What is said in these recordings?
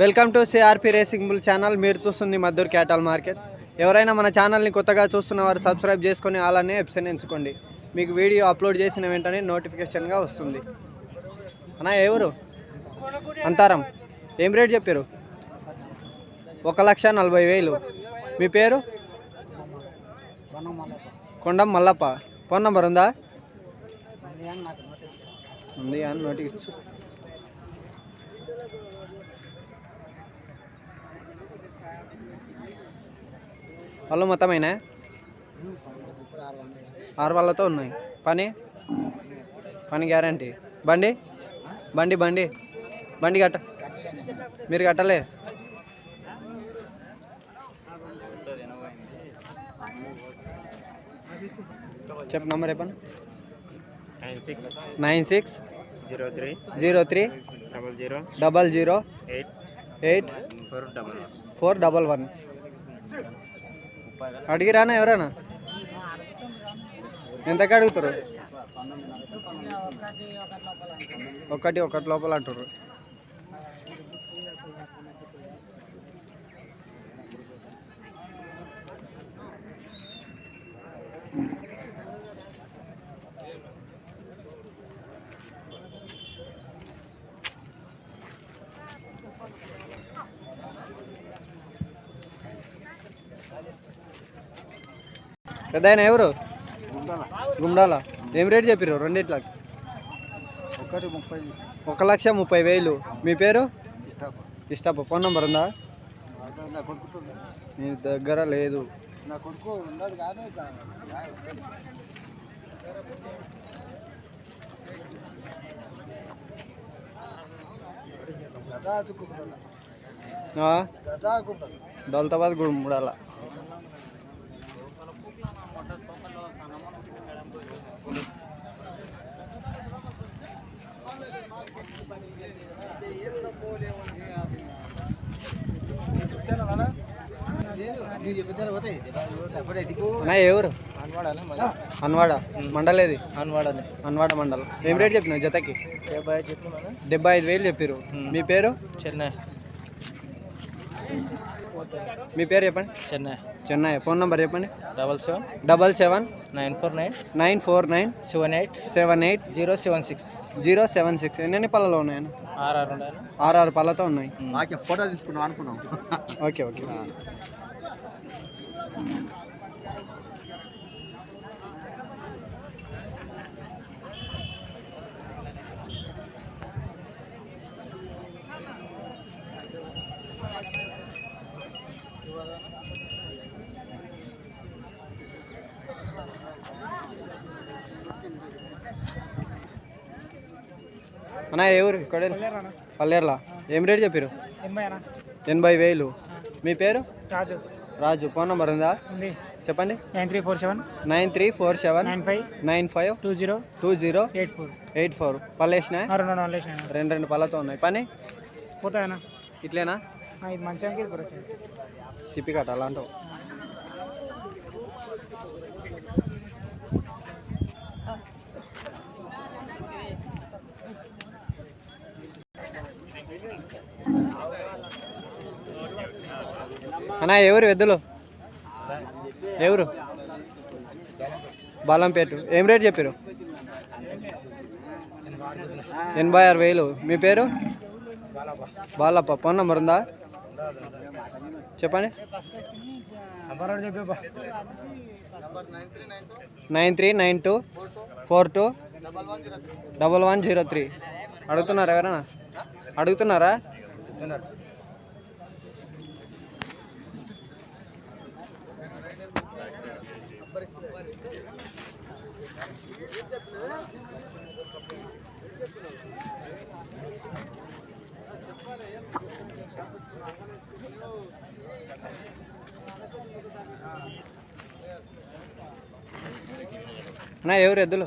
Welcome to CRP racing bull channel. మీరు చూస్తుంది Maddur క్యాటల్ market. ఎవరైనా మన ఛానల్ని కొత్తగా చూస్తున్న వారు సబ్స్క్రైబ్ చేసుకొని అలానే ఎప్సన్ ఎంచుకోండి. మీకు వీడియో అప్లోడ్ చేసిన వెంటనే నోటిఫికేషన్గా వస్తుంది. అన్నా ఎవరు అంతారం. ఏం రేట్ చెప్పారు ఒక లక్ష నలభై వేలు. మీ పేరు? కొండం మల్లప్ప. ఫోన్ నంబర్ ఉందా? ఉంది అని నోటికి వాళ్ళు మొత్తమైనా? ఆరు వాళ్ళతో ఉన్నాయి. పని? పని గ్యారంటీ. బండి? బండి బండి. బండి కట్ట మీరు కట్టలే. చెప్పు నంబర్ చెప్పండి. Nine six nine six zero three zero three double zero double zero eight eight four double one. అడిగిరానా ఎవరైనా? ఎంతకు అడుగుతారు? ఒకటి ఒకటి లోపల అంటారు. పెద్ద ఆయన ఎవరు? గుండాల. ఏం రేట్ చెప్పారు రెండిట్లకి? ఒకటి ముప్పై. ఒక లక్ష ముప్పై వేలు. మీ పేరు? ఇష్టప. ఫోన్ నెంబర్ ఉందా? మీ దగ్గర లేదు. నా కొడుకు ఉన్నాడు కానీ గదా చుక్కుంటాను ఆ? ఎవరు? అన్వాడ. మండలేది అన్వాడని అన్వాడ మండలం. ఏం రేట్ చెప్పిన జతకి? డెబ్బై చెప్పిన డెబ్బై ఐదు వేలు చెప్పారు మీ పేరు? చెన్నై. మీ పేరు చెప్పండి? చెన్నై. చెన్నై. ఫోన్ నెంబర్ చెప్పండి? Double seven. Double seven. Nine four nine. Nine four nine. Seven eight. Seven eight. Zero seven six. Zero seven six. ఎన్ని పళ్ళలో ఉన్నాయన్న? ఆర్ఆర్ ఉండాలి ఆరు పళ్ళతో ఉన్నాయి. మాకే ఫోటో తీసుకున్నాం అనుకున్నాం. Okay okay. అన్న ఏ ఊరు? ఇక్కడ పల్లేర్లా. ఏం రేట్ చెప్పారు ఎనభై వేలు. మీ పేరు? రాజు. రాజు. ఫోన్ నెంబర్ ఉందా? చెప్పండి. Nine three four seven. Nine three four seven. Nine five. Nine five. Two zero. Two zero. Eight four. Eight four. పల్లేసిన రెండు రెండు పళ్ళతో ఉన్నాయి. పని? పోతాయన్నా ఇట్లేనా? మంచిగా. తిప్పి కట్ట అన్నా ఎవరు ఎద్దులు? ఎవరు? బలంపేట. ఏం రేట్ చెప్పారు ఎనభై ఆరు వేలు. మీ పేరు? బాలప్ప. ఫోన్ నంబర్ ఉందా? చెప్పండి. Nine three nine two four two double one zero three. అడుగుతున్నారా ఎవరైనా అడుగుతున్నారా? అన్నా ఎవరు ఎద్దులు?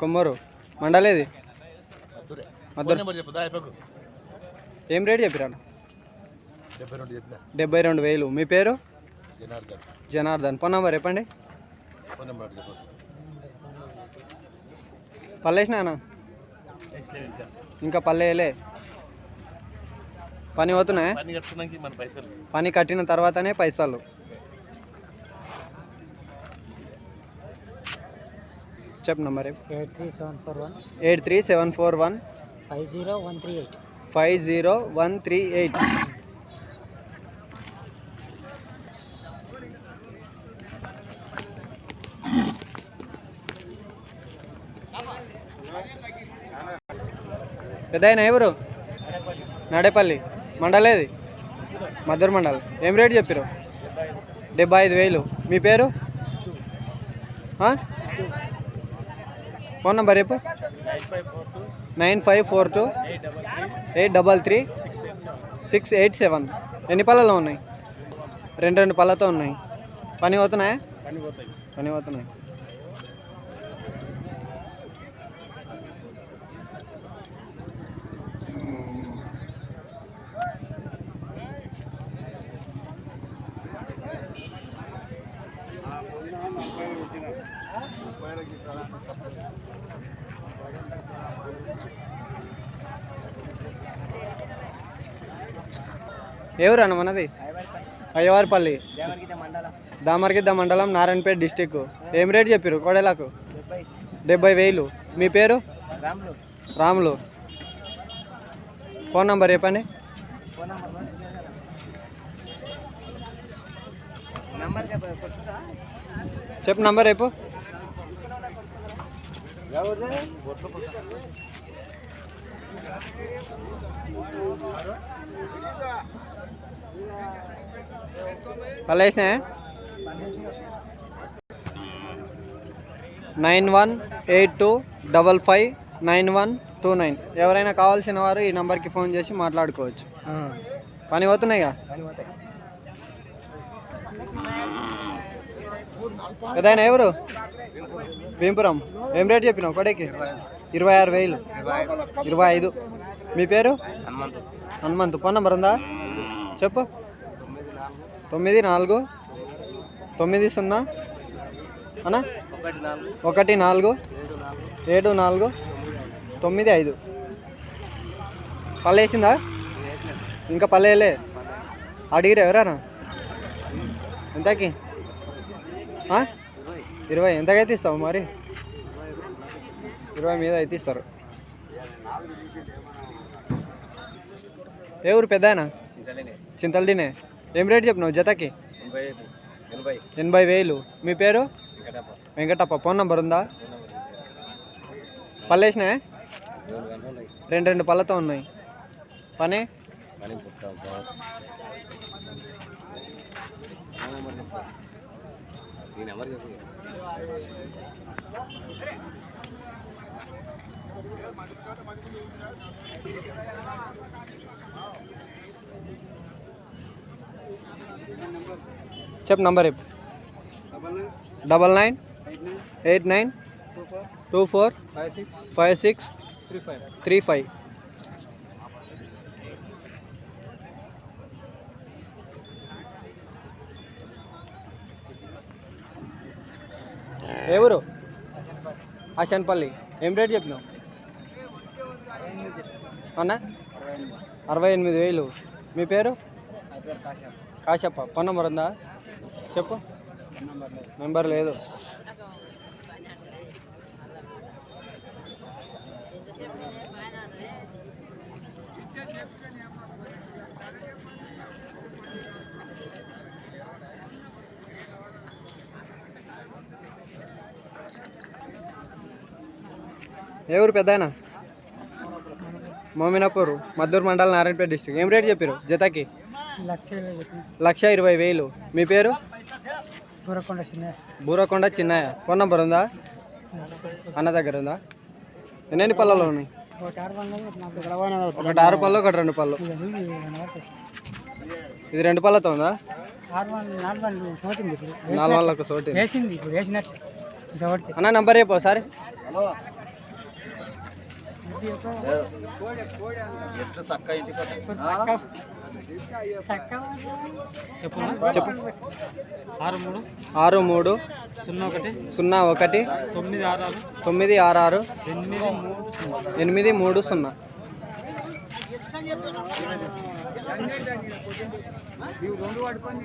కొమ్మూరు. మండలేది ఏం రేట్ చెప్పిరా డెబ్బై రెండు వేలు. మీ పేరు? జనార్దన్. ఫోన్ నెంబర్ చెప్పండి. చెప్పు. పల్లేసినానా ఇంకా పల్లేయలే. పని పైసలు. పని కట్టిన తర్వాతనే పైసలు. చెప్పు number eight three seven four one. Eight three seven four one. Five zero one three eight. Five zero one three eight. పెద్ద ఎవరు? నడేపల్లి. మండలేది మద్దూరు మండల్. ఏం రేట్ చెప్పారు డెబ్బై ఐదు వేలు. మీ పేరు? ఫోన్ నంబర్ చెప్పు. Nine five four two. Eight double three. Six eight seven. ఎన్ని పళ్ళలో ఉన్నాయి? రెండు రెండు పళ్ళతో ఉన్నాయి. పని పోతున్నాయా? పని పోతాయి. పని పోతున్నాయి. ఎవరు అన్న మనది? అయ్యవారిపల్లి. దామర్గిద్ద మండలం నారాయణపేట డిస్టిక్ ఏం రేట్ చెప్పారు కోడేలకు? డెబ్బై వేలు. మీ పేరు? రాములు. ఫోన్ నంబర్ చెప్పండి. చెప్పు నంబర్ చెప్పు. పళ్ళు nine one eight two double five nine one two nine. ఎవరైనా కావాల్సిన వారు ఈ నెంబర్కి ఫోన్ చేసి మాట్లాడుకోవచ్చు. పని పోతున్నాయిగా? ఏదైనా ఎవరు? భీంపురం ఏం రేట్ చెప్పినావు కొడేకి ఇరవై ఆరు వేలు. ఇరవై ఐదు. మీ పేరు? హనుమంతు. ఫోన్ నెంబర్ ఉందా? చెప్పు. తొమ్మిది నాలుగు. తొమ్మిది సున్నా. అన్నా? ఒకటి నాలుగు. ఏడు నాలుగు. తొమ్మిది ఐదు. పళ్ళు వేసిందా? ఇంకా వేయలే. అడిగిరు ఎవరానా ఎంతకి? ఇరవై ఎంతకైతే ఇస్తావు మరి? ఇరవై మీద అయితే ఇస్తారు. ఏ ఊరు పెద్దాయనా? చింతలదినే ఏం రేట్ చెప్పినావు జతకి? ఎనభై వేలు. మీ పేరు? వెంకటప్ప. ఫోన్ నంబర్ ఉందా? పళ్ళు వేసినాయా రెండు రెండు పళ్ళతో ఉన్నాయి. పని? చెప్పు నంబర్ చెప్పు double nine eight nine two four five six three five ఏ ఊరు ఆశాన్పల్లి ఏం రేట్ చెప్పినావు? అన్నా? అరవై ఎనిమిది వేలు. మీ పేరు? కాశప్ప ఫోన్ నెంబర్ ఉందా? చెప్పు. నెంబర్ లేదు. ఏ ఊరు పెద్దాయన మోమినాపూర్ మద్దూరు మండలం నారాయణపేట డిస్టిక్ ఏం రేట్ చెప్పారు జతకి? లక్ష ఇరవై వేలు. మీ పేరు? దూరకొండ చిన్న బూరకొండ చిన్నయ్య. ఫోన్ నంబర్ ఉందా? అన్న దగ్గర ఉందా? ఎన్ని పళ్ళలో ఉన్నాయి? ఒకటి ఆరు పళ్ళు ఒకటి రెండు పళ్ళు. ఇది రెండు పళ్ళతో ఉందా? నాలుగు వందలు సోటింది ఇప్పుడు. నాలుగు వాళ్ళకు సోటి అన్న నంబర్ చెప్పు ఒకసారి. ఎట్లు చక్క ఇంటికి చెప్పు. ఆరు మూడు. ఆరు మూడు. సున్నా ఒకటి. సున్నా ఒకటి. తొమ్మిది ఆరు ఆరు. తొమ్మిది ఆరు ఆరు. ఎనిమిది మూడు సున్నా. ఎనిమిది మూడు సున్నా. ఇవి రెండు పట్టుకొని.